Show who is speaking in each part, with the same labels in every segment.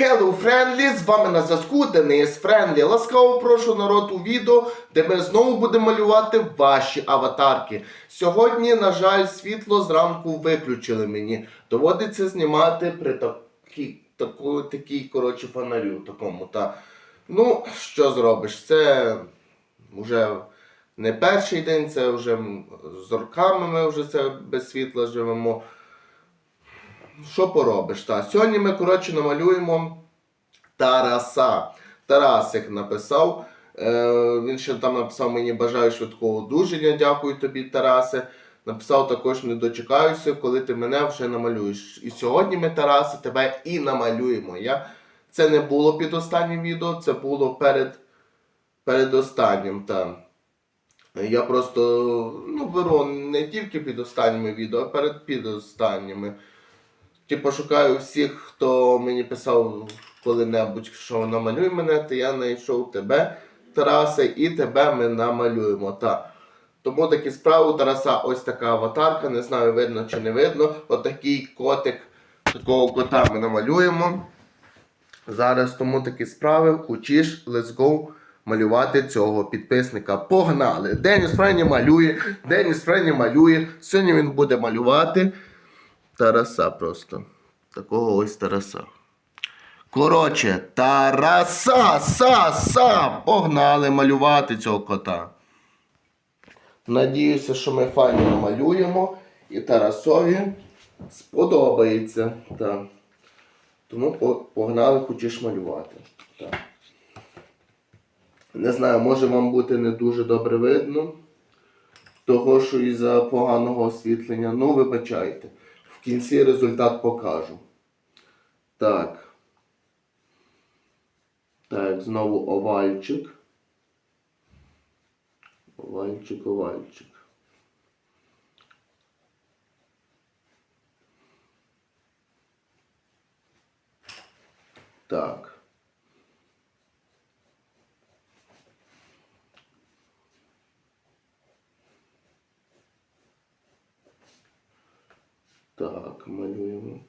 Speaker 1: Hello Friendly, з вами на зв'язку Денис Френдлі. Ласкаво прошу народ у відео, де ми знову будемо малювати ваші аватарки. Сьогодні, на жаль, світло зранку виключили мені. Доводиться знімати при такій, таку, такій коротше, фонарю такому. Та. Ну, що зробиш? Це вже не перший день, це вже з роками ми вже це без світла живемо. Що поробиш? Та? Сьогодні ми, коротше, намалюємо Тараса. Тарасик написав. Е, він ще там написав мені бажаю швидкого одужання. Дякую тобі, Тарасе. Написав також не дочекаюся, коли ти мене вже намалюєш. І сьогодні ми, Тарасе, тебе і намалюємо. Я... Це не було під останнім відео, це було перед, перед останнім. Та. Я просто ну, беру не тільки під останніми відео, а перед під останніми. Типу шукаю всіх, хто мені писав коли-небудь, що намалюй мене, то я знайшов тебе, Тарасе, і тебе ми намалюємо. Та. Тому такі справи Тараса ось така аватарка, не знаю, видно чи не видно. Отакий котик, такого кота ми намалюємо. Зараз тому такі справи. Учиш, let's go малювати цього підписника. Погнали! Деніс Френі малює, Деніс Френі малює. Сьогодні він буде малювати Тараса просто. Такого ось Тараса. Коротше, Тараса, са, са! Погнали малювати цього кота. Надіюся, що ми файно намалюємо і Тарасові сподобається. Так. Тому погнали, хочеш малювати. Так. Не знаю, може вам бути не дуже добре видно. Того, що із-за поганого освітлення. Ну, вибачайте. Кінці результат покажу. Так. Так, знову овальчик. Овальчик, овальчик. Так. Так, малюємо.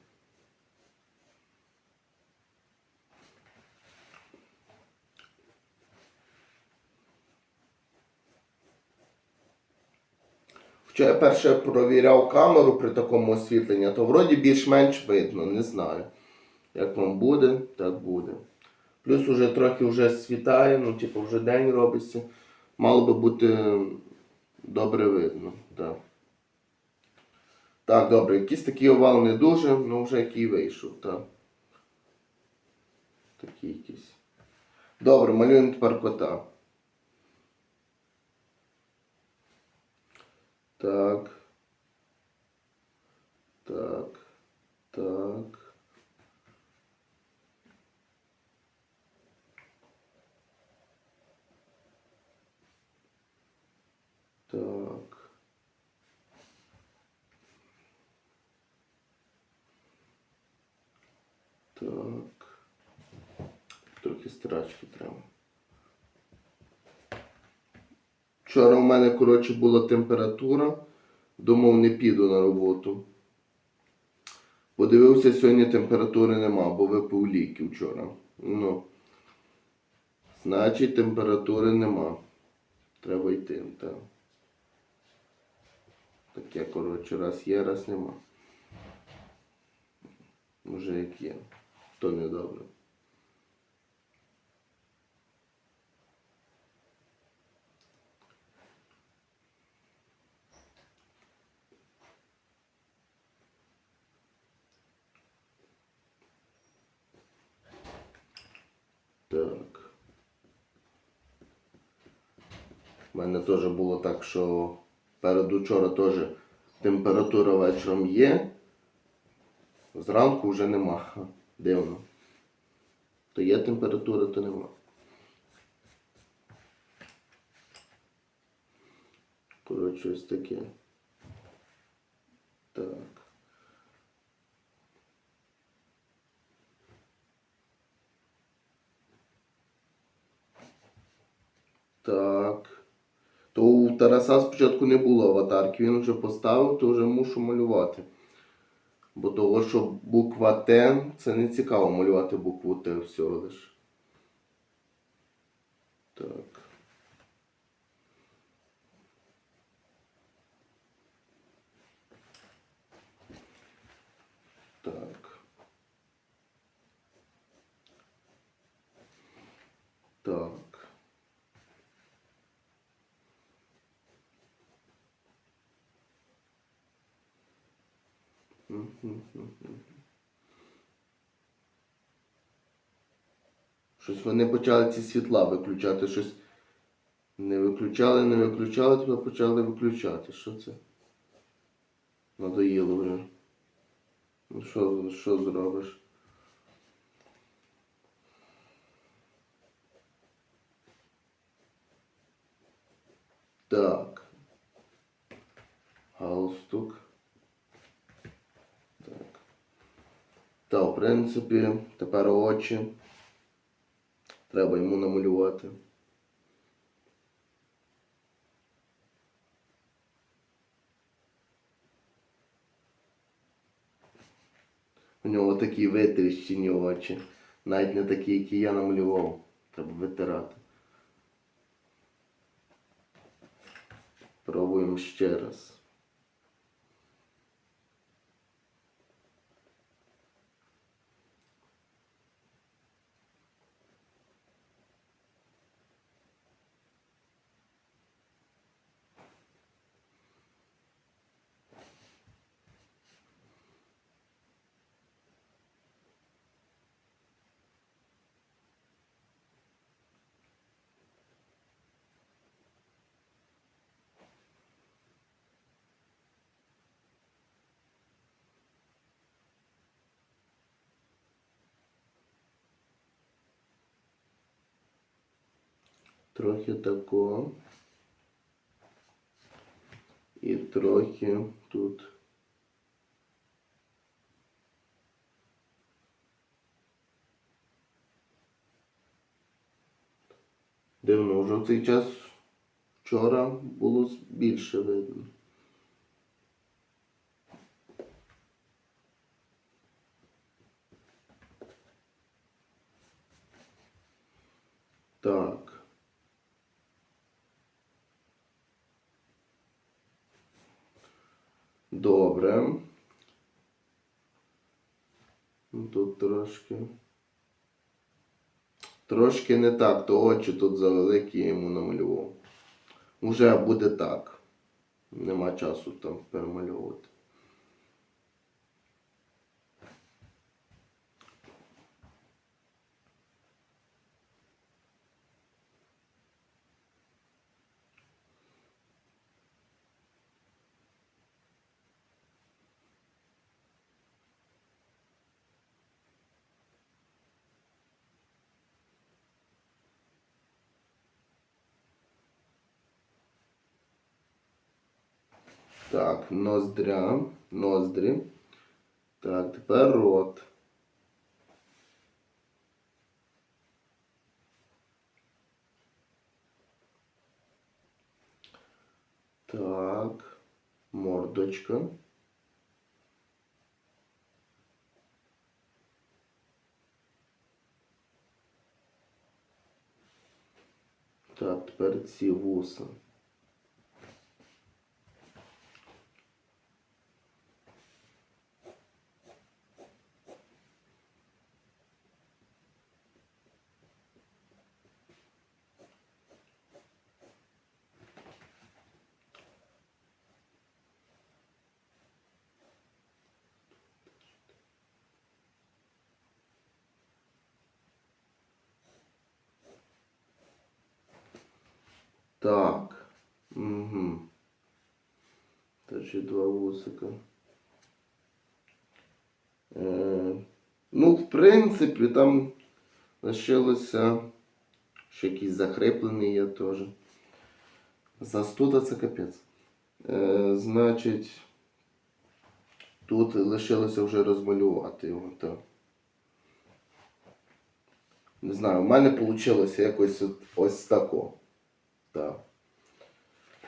Speaker 1: Хоча я перше провіряв камеру при такому освітленні, то вроді більш-менш видно, не знаю. Як вам буде, так буде. Плюс уже трохи вже світає, ну типу вже день робиться. Мало би бути добре видно. Так, так добре, якийсь такий овал не дуже, ну вже який вийшов, так. Такий якийсь. Добре, малюємо тепер кота. Так. Так. Так. Так. Трохи страчки треба. Вчора у мене, коротше, була температура. Думав, не піду на роботу. Подивився, сьогодні температури нема, бо випив ліки вчора. Ну. Значить, температури нема. Треба йти. Так. Таке, коротше, раз є, раз нема. Вже як є. То не добре. Так. У мене теж було так, що передучора теж температура вечором є. Зранку вже нема. Дивно. То є температура, то нема. Коротше, ось таке. Так. Так. Тараса спочатку не було аватарки, він вже поставив, то вже мушу малювати. Бо того, що буква Т, це не цікаво малювати букву Т всього лиш. Так. Так. Так. Щось вони почали ці світла виключати, щось не виключали, не виключали, тепер почали виключати. Що це? Надоїло вже. Ну що, що зробиш? Так. Галстук. Так. Та, в принципі, тепер очі. Треба йому намалювати. У нього такі витріщені очі. Навіть не такі, які я намалював. Треба витирати. Пробуємо ще раз. Трохи тако. І трохи тут. Дивно, вже в цей час вчора було більше видно. Так. Добре. Ну, Тут трошки. Трошки не так, то очі тут завеликі я йому намалював. Уже буде так. Нема часу там перемальовувати. Так, ноздря, ноздрі. Так, тепер рот. Так, мордочка. Так, тепер ці вуса. Так. Угу. Є два вусика. Е, ну, в принципі, там лишилося ще якийсь захриплений є теж. Застуда це капець. Е, значить, тут лишилося вже розмалювати його. Так. Не знаю, у мене вийшло якось ось тако. Так.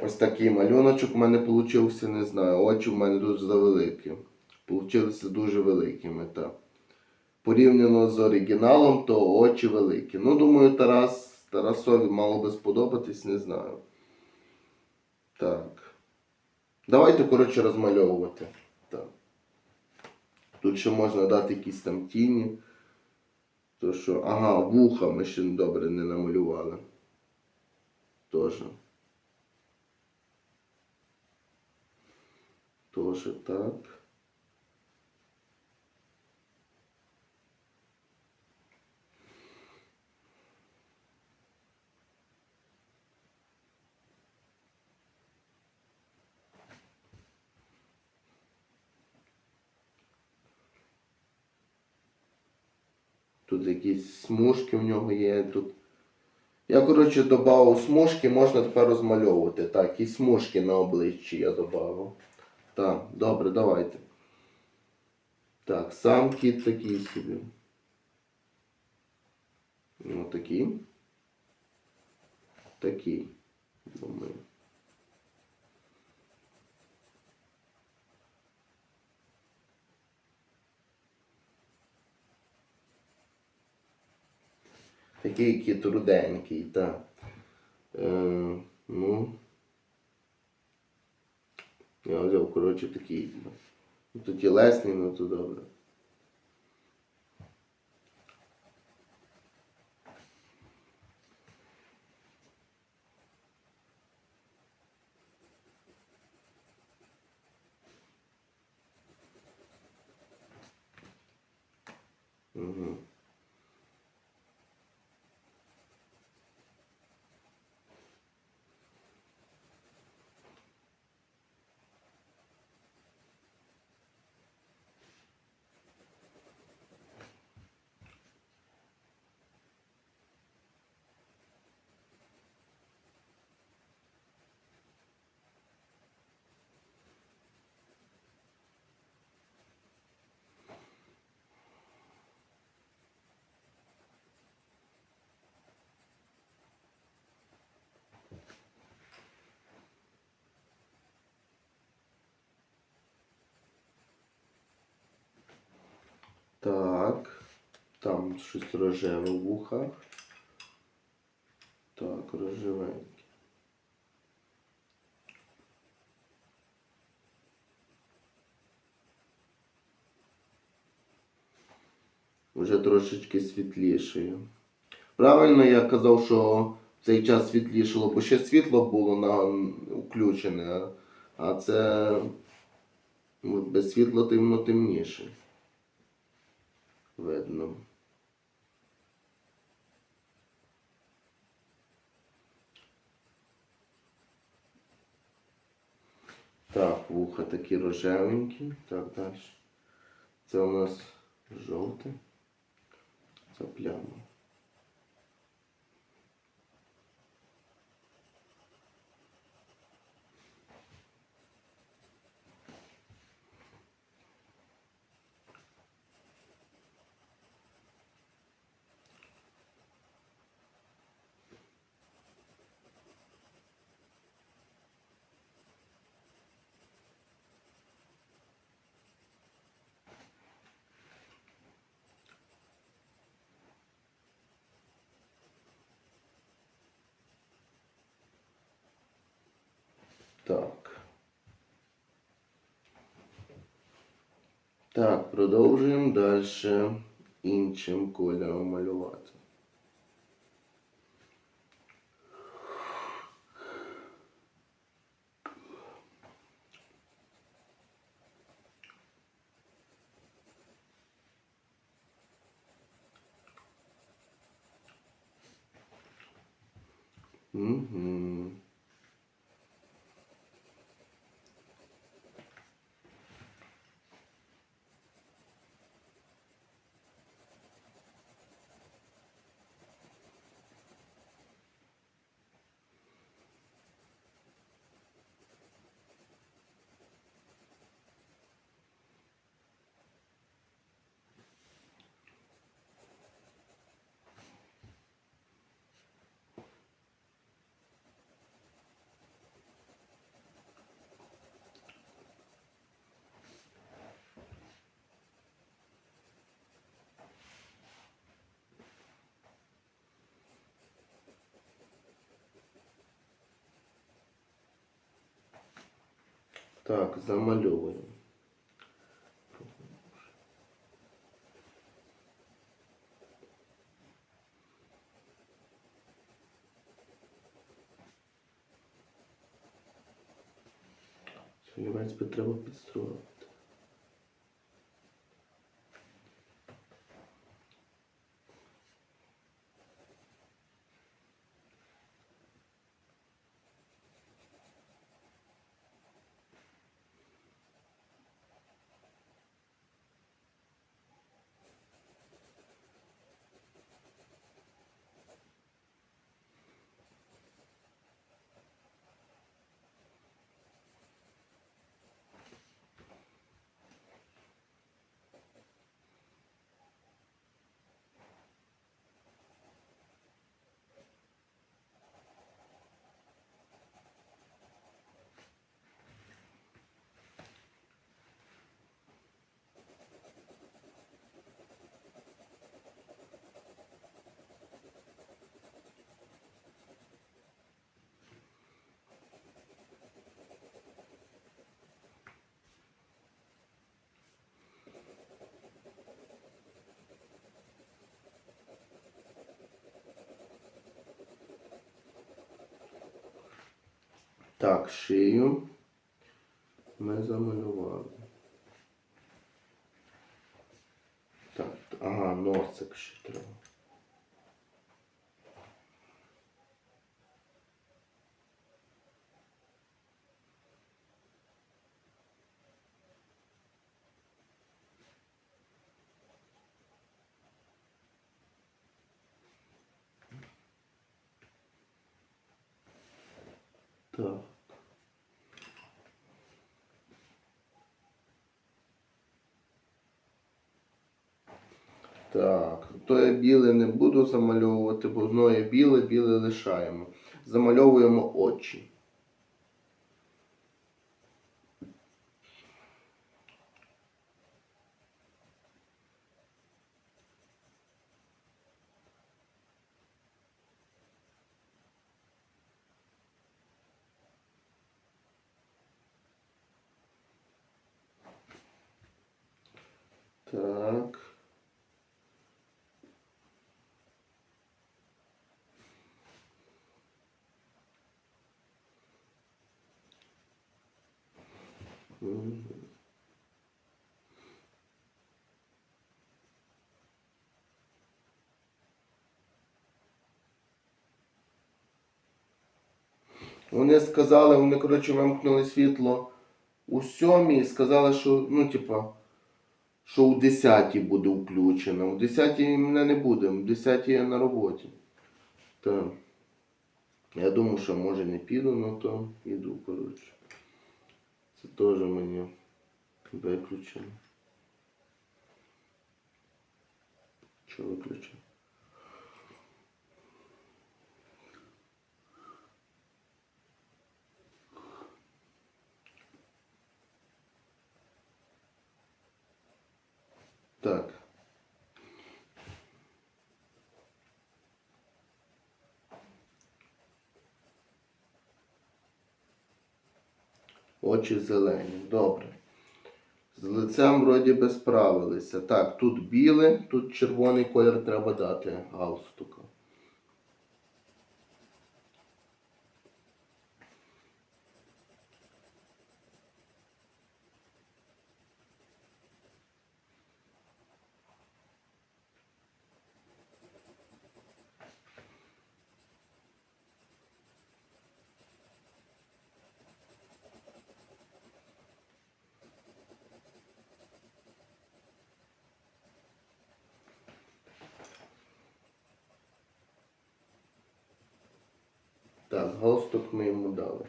Speaker 1: Ось такий малюночок у мене вийшов, не знаю. Очі в мене дуже завеликі. Получилися дуже великими. Так. Порівняно з оригіналом, то очі великі. Ну, думаю, Тарас, Тарасові мало би сподобатись, не знаю. Так. Давайте, коротше, розмальовувати. Так. Тут ще можна дати якісь там тіні. То що, ага, вуха ми ще добре не намалювали. Тоже. Тоже так. Тут якісь смужки в нього є. Тут. Я, коротше, додав смужки, можна тепер розмальовувати. Так, і смужки на обличчі я додав. Так, добре, давайте. Так, сам кіт такий собі. Ну, такий. Такий. Думаю. Такий кіт руденький, так. Е, ну. Я взяв, коротше, такий. Ну, то тілесний, ну то добре. Угу. Так. Там щось рожеве в вухах. Так, рожевеньке. Вже трошечки світлішою. Правильно я казав, що в цей час світлішало, бо ще світло було на включене, а- а це ну, без світла темно темніше. Видно. Так, вуха такі рожевенькі. Так, далі. Це у нас жовте. Це пляма. Так. Так, продовжуємо далі іншим кольором малювати. Так, замальовуємо. Олівець би треба підстроювати. Так, шию ми замалювали. Так, ага, носик ще треба. Так. Так, то я біле не буду замальовувати, бо воно біле, біле лишаємо. Замальовуємо очі. Так. Вони сказали, вони, коротше, вимкнули світло у сьомій і сказали, що, ну, типа, що у 10 буде включено. У 10 мене не буде, у 10 я на роботі. Так. Я думаю, що може не піду, ну то іду, коротше. Це теж мені виключено. Що виключено? Так. Очі зелені. Добре. З лицем вроді би справилися. Так, тут біле, тут червоний колір треба дати галстука. Так, галстук ми йому дали.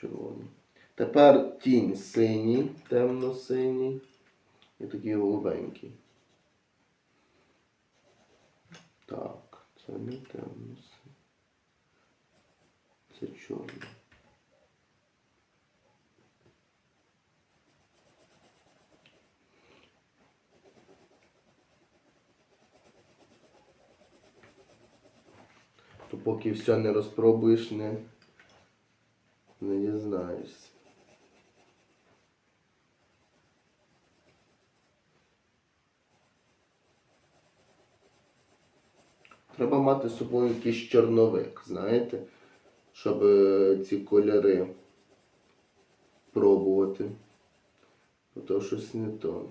Speaker 1: Червоний. Тепер тінь синій, темно-синій і такий голубенький. Так, це не темно-синій. Це чорний. поки все не розпробуєш, не, не дізнаєшся. Треба мати з собою якийсь чорновик, знаєте, щоб е, ці кольори пробувати. Бо то щось не то.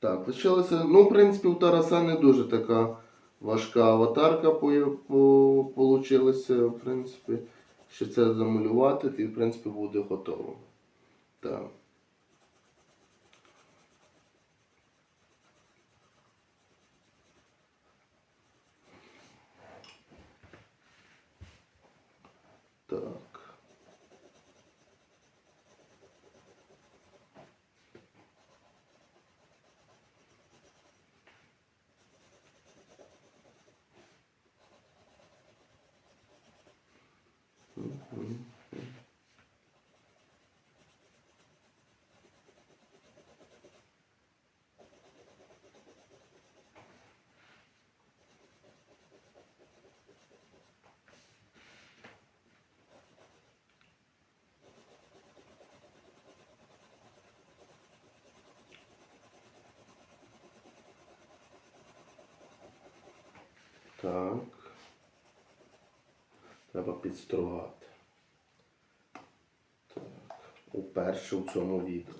Speaker 1: Так, лишилося. Ну, в принципі, у Тараса не дуже така важка аватарка по, по, получилася, в принципі. Ще це замалювати, і в принципі буде готово. Так. Так. Треба підстругати. Так. Уперше в цьому відео.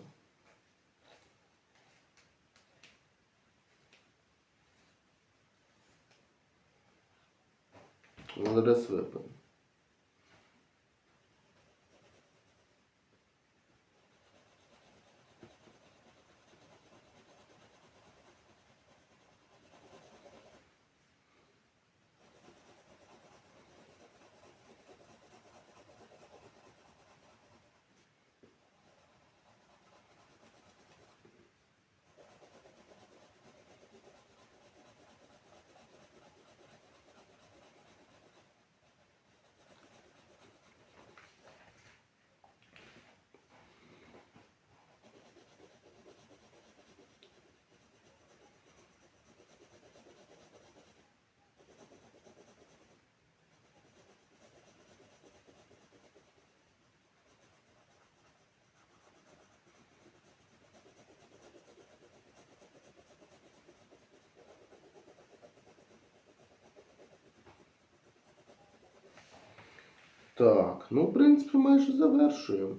Speaker 1: Ну, Зараз Так, ну, в принципі, майже завершуємо.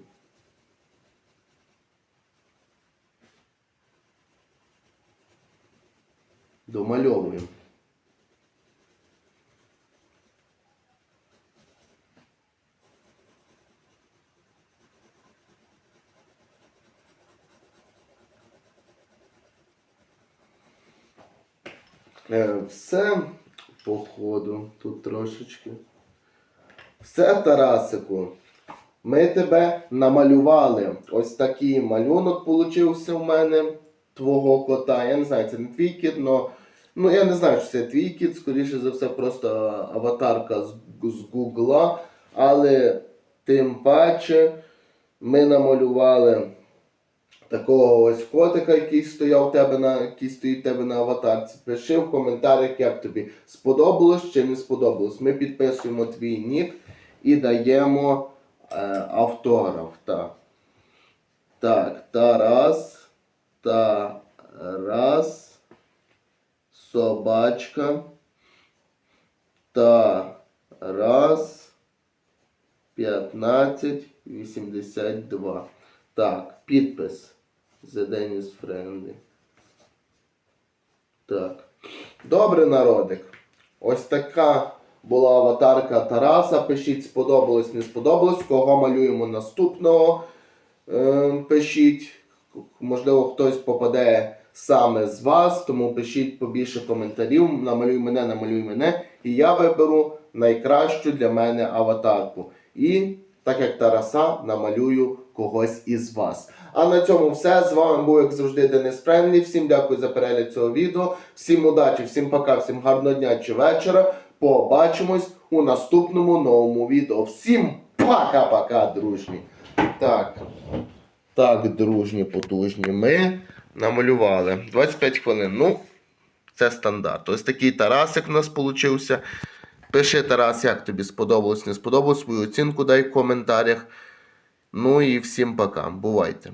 Speaker 1: Домальовуємо. Е, Все по ходу тут трошечки. Все, Тарасику. Ми тебе намалювали. Ось такий малюнок получився в мене твого кота. Я не знаю, це не твій кіт, але ну я не знаю, чи це твій кіт, скоріше за все, просто аватарка з, з Гугла. Але тим паче ми намалювали такого ось котика, який стояв у тебе на який стоїть тебе на аватарці. Пиши в коментарях, як тобі сподобалось чи не сподобалось. Ми підписуємо твій нік і даємо е, автограф. Так. Так, Тарас. Тарас. Собачка. Тарас. 1582. Так, підпис. The Dennis Friendly. Так. Добре, народик. Ось така була аватарка Тараса. Пишіть, сподобалось, не сподобалось. Кого малюємо наступного. Е, пишіть. Можливо, хтось попаде саме з вас, тому пишіть побільше коментарів. Намалюй мене, намалюй мене. І я виберу найкращу для мене аватарку. І, так як Тараса, намалюю когось із вас. А на цьому все. З вами був, як завжди, Денис Френлі. Всім дякую за перегляд цього відео. Всім удачі, всім пока, всім гарного дня чи вечора. Побачимось у наступному новому відео. Всім пока-пока, дружні. Так. Так, дружні, потужні. Ми намалювали 25 хвилин. Ну, це стандарт. Ось такий Тарасик у нас получився. Пиши, Тарас, як тобі сподобалось, не сподобалось. Свою оцінку дай в коментарях. Ну і всім пока. Бувайте.